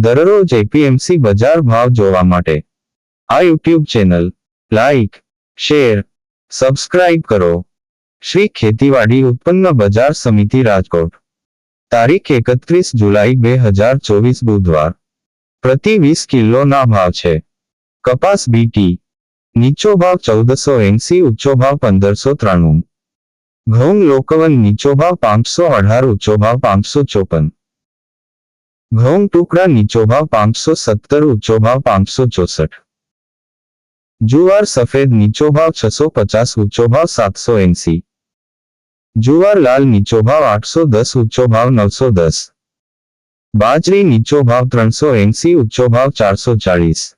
દરરોજ એપીએમસી બજાર ભાવ જોવા માટે. આ YouTube channel, like, share, subscribe કરો. શ્રી ખેતીવાડી ઉત્પન્ન બજાર સમિતિ રાજકોટ. તારીખ એકત્રીસ જુલાઈ બે હજાર ચોવીસ બુધવાર. પ્રતિ વીસ કિલોના ભાવ છે. કપાસ બીટી નીચો ભાવ ચૌદસો એંસી ઊંચો ભાવ પંદરસો ત્રાણું. ઘઉં લોકવન નીચો ભાવ પાંચસો અઢાર, ઊંચો ભાવ પાંચસો ચોપન. ઘઉં ટુકડા નીચો ભાવ પાંચસો સત્તર, ઊંચો ભાવ પાંચસો ચોસઠ. જુવાર સફેદ નીચો ભાવ છસો પચાસ, ઊંચો ભાવ સાતસો એંસી. જુવાર લાલ નીચો ભાવ આઠસો દસ, ઊંચો ભાવ નવસો દસ. બાજરી નીચો ભાવ ત્રણસો એંસી, ઊંચો ભાવ ચારસો ચાળીસ.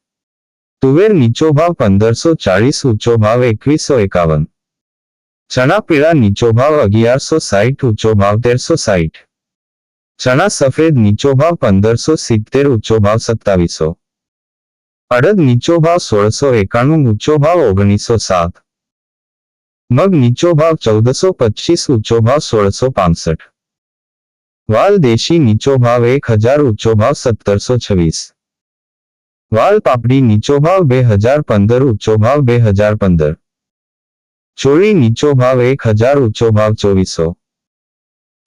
તુવેર નીચો ભાવ પંદરસો ચાળીસ, ઊંચો ભાવ એકવીસો એકાવન. ચણા પીળા નીચો ભાવ અગિયારસો સાઠ, ઊંચો ભાવ તેરસો સાઠ. ચણા સફેદ નીચો ભાવ પંદરસો સિત્તેર ઊંચો ભાવ સત્તાવીસો અડદ નીચો ભાવ સોળસો એકાણું ઊંચો ભાવ ઓગણીસો સાત મગ નીચો ભાવ ચૌદસો પચીસ ઊંચો ભાવ સોળસો પાસઠ વાલ દેશી નીચો ભાવ એક હજાર ઊંચો ભાવ સત્તરસો છવ્વીસ વાલ પાપડી નીચો ભાવ બે હજાર પંદર ઊંચો ભાવ બે હજાર પંદર ચોળી નીચો ભાવ એક હજાર ઊંચો ભાવ ચોવીસો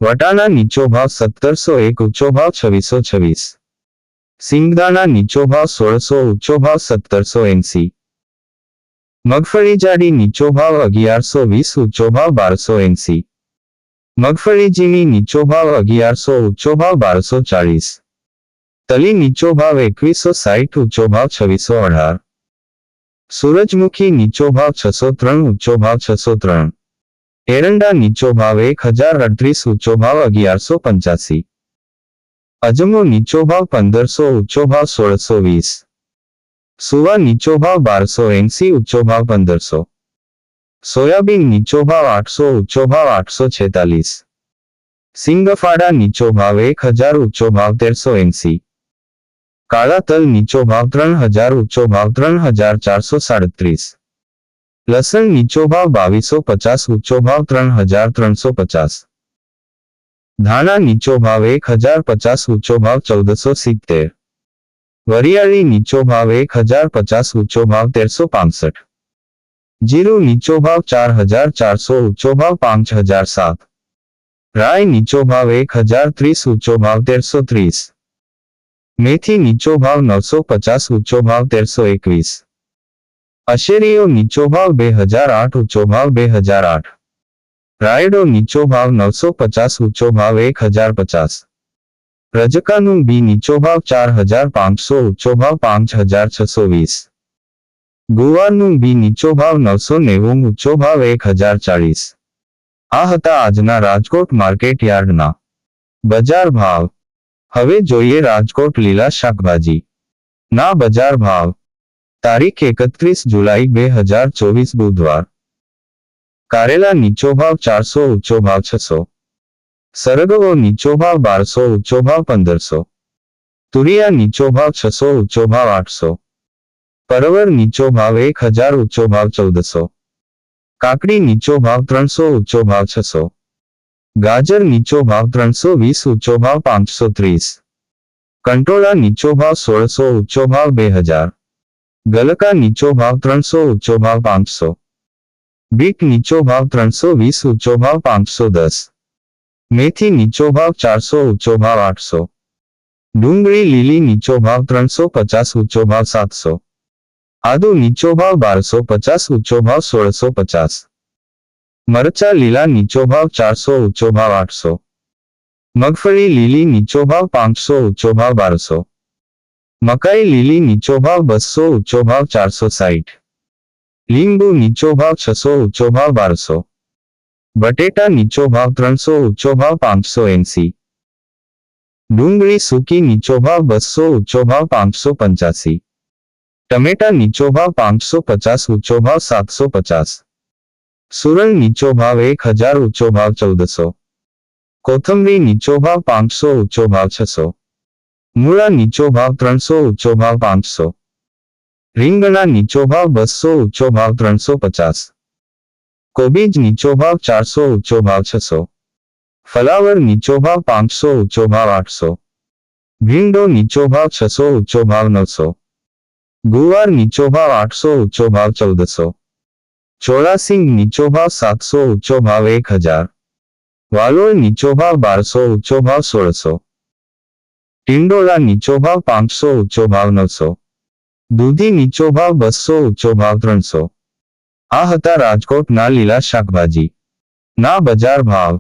વટાણા નીચો ભાવ સત્તરસો એક ઊંચો ભાવ છવ્વીસો છવ્વીસ સિંગદાણા નીચો ભાવ સોળસો ઊંચો ભાવ સત્તરસો એંસી મગફળી જાડી નીચો ભાવ અગિયારસો વીસ ઊંચો ભાવ બારસો એંસી મગફળી ઝીણી નીચો ભાવ અગિયારસો ઊંચો ભાવ બારસો ચાળીસ તલી નીચો ભાવ એકવીસો સાઠ ઊંચો ભાવ છવ્વીસો અઢાર સૂરજમુખી નીચો ભાવ છસો ત્રણ ઊંચો ભાવ છસો ત્રણ એરંડા નીચો ભાવ એક હજાર અડત્રીસ ઊંચો ભાવ અગિયારસો પંચ્યાસી અજમો નીચો ભાવ પંદરસો ઊંચો ભાવ સોળસો વીસ સુવા નીચો ભાવ બારસો એંસી ઊંચો ભાવ પંદરસો સોયાબીન નીચો ભાવ આઠસો ઊંચો ભાવ આઠસો છેતાલીસ સિંગફાડા નીચો ભાવ એક હજાર ઊંચો ભાવ તેરસો એંસી કાળા તલ નીચો ભાવ ત્રણ હજાર ઊંચો ભાવ ત્રણ હજાર ચારસો સાડત્રીસ લસણ નીચો ભાવ બાવીસો પચાસ ઊંચો ભાવ ત્રણ હજાર ત્રણસો પચાસ ધાણા નીચો ભાવ એક હજાર પચાસ ઊંચો ભાવ ચૌદસો સિત્તેર વરિયાળી નીચો ભાવ એક હજાર પચાસ ઊંચો ભાવ તેરસો પાસઠ જીરું નીચો ભાવ ચાર હજાર ચારસો ઊંચો ભાવ પાંચ હજાર સાત રાય નીચો ભાવ એક હજાર ત્રીસ ઊંચો ભાવ તેરસો ત્રીસ મેથી નીચો ભાવ નવસો પચાસ ઊંચો ભાવ તેરસો એકવીસ અશેરીઓ નીચો ભાવ બે હજાર આઠ, ઊંચો ભાવ બે હજાર આઠ. રાયડો નીચો ભાવ નવસો પચાસ, ઊંચો ભાવ એક હજાર પચાસ. રજકાનું બી નીચો ભાવ ચાર હજાર પાંચસો, ઊંચો ભાવ પાંચ હજાર છસો વીસ. ગુવારનું બી નીચો ભાવ નવસો નેવું, ઊંચો ભાવ એક હજાર ચાળીસ. આ હતા આજના રાજકોટ માર્કેટ યાર્ડના. બજાર ભાવ. હવે જોઈએ રાજકોટ લીલા શાકભાજી. ના બજાર ભાવ. તારીખ એકત્રીસ જુલાઈ બે હજાર ચોવીસ બુધવાર કારેલા નીચો ભાવ ચારસો ઊંચો ભાવ છસો સરગવો નીચો ભાવ બારસો ઊંચો ભાવ પંદરસો તુરિયા નીચો ભાવ છસો ઊંચો ભાવ આઠસો પરવર નીચો ભાવ એક હજાર ઊંચો ભાવ ચૌદસો કાકડી નીચો ભાવ ત્રણસો ઊંચો ભાવ છસો ગાજર નીચો ભાવ ત્રણસો વીસ ઊંચો ભાવ પાંચસો ત્રીસ કંટોળા નીચો ભાવ સોળસો ઊંચો ભાવ બે હજાર ગલકા નીચો ભાવ ત્રણસો ઊંચો ભાવ પાંચસો બીટ નીચો ભાવ ત્રણસો વીસ ઊંચો ભાવ પાંચસો દસ મેથી નીચો ભાવ ચારસો ઊંચો ભાવ આઠસો ડુંગળી લીલી નીચો ભાવ ત્રણસો પચાસ ઊંચો ભાવ સાતસો આદુ નીચો ભાવ બારસો પચાસ ઊંચો ભાવ સોળસો પચાસ મરચા લીલા નીચો ભાવ ચારસો ઊંચો ભાવ આઠસો મગફળી લીલી નીચો ભાવ પાંચસો ઊંચો ભાવ બારસો મકાઈ લીલી નીચો ભાવ બસો ઊંચો ભાવ ચારસો સાઠ લીંબુ નીચો ભાવ છસો ઊંચો ભાવ બારસો બટેટા નીચો ભાવ ત્રણસો ઊંચો ભાવ પાંચસો એંસી ડુંગળી સૂકી નીચો ભાવ બસો ઊંચો ભાવ પાંચસો પંચ્યાસી ટમેટા નીચો ભાવ પાંચસો પચાસ ઊંચો ભાવ સાતસો પચાસ સુરલ નીચો ભાવ એક હજાર ઊંચો ભાવ ચૌદસો કોથમરી નીચો ભાવ પાંચસો ઊંચો ભાવ છસો મૂળા નીચો ભાવ ત્રણસો, ઊંચો ભાવ પાંચસો. રીંગણા નીચો ભાવ બસો, ઊંચો ભાવ ત્રણસો પચાસ. કોબીજ નીચો ભાવ ચારસો, ઊંચો ભાવ છસો. ફલાવર નીચો ભાવ પાંચસો, ઊંચો ભાવ આઠસો. ભીંડો નીચો ભાવ છસો, ઊંચો ભાવ નવસો. ગુવાર નીચો ભાવ આઠસો, ઊંચો ભાવ ચૌદસો. ચોળાસિંગ નીચો ભાવ સાતસો, ઊંચો ભાવ એક હજાર. વાલોળ નીચો ભાવ બારસો, ઊંચો ભાવ સોળસો. ટિંડોળા નીચો ભાવ પાંચસો ઊંચો ભાવ નવસો. દૂધી નીચો ભાવ બસો ઊંચો ભાવ ત્રણસો. આ હતા રાજકોટના લીલા શાકભાજી. ના બજાર ભાવ.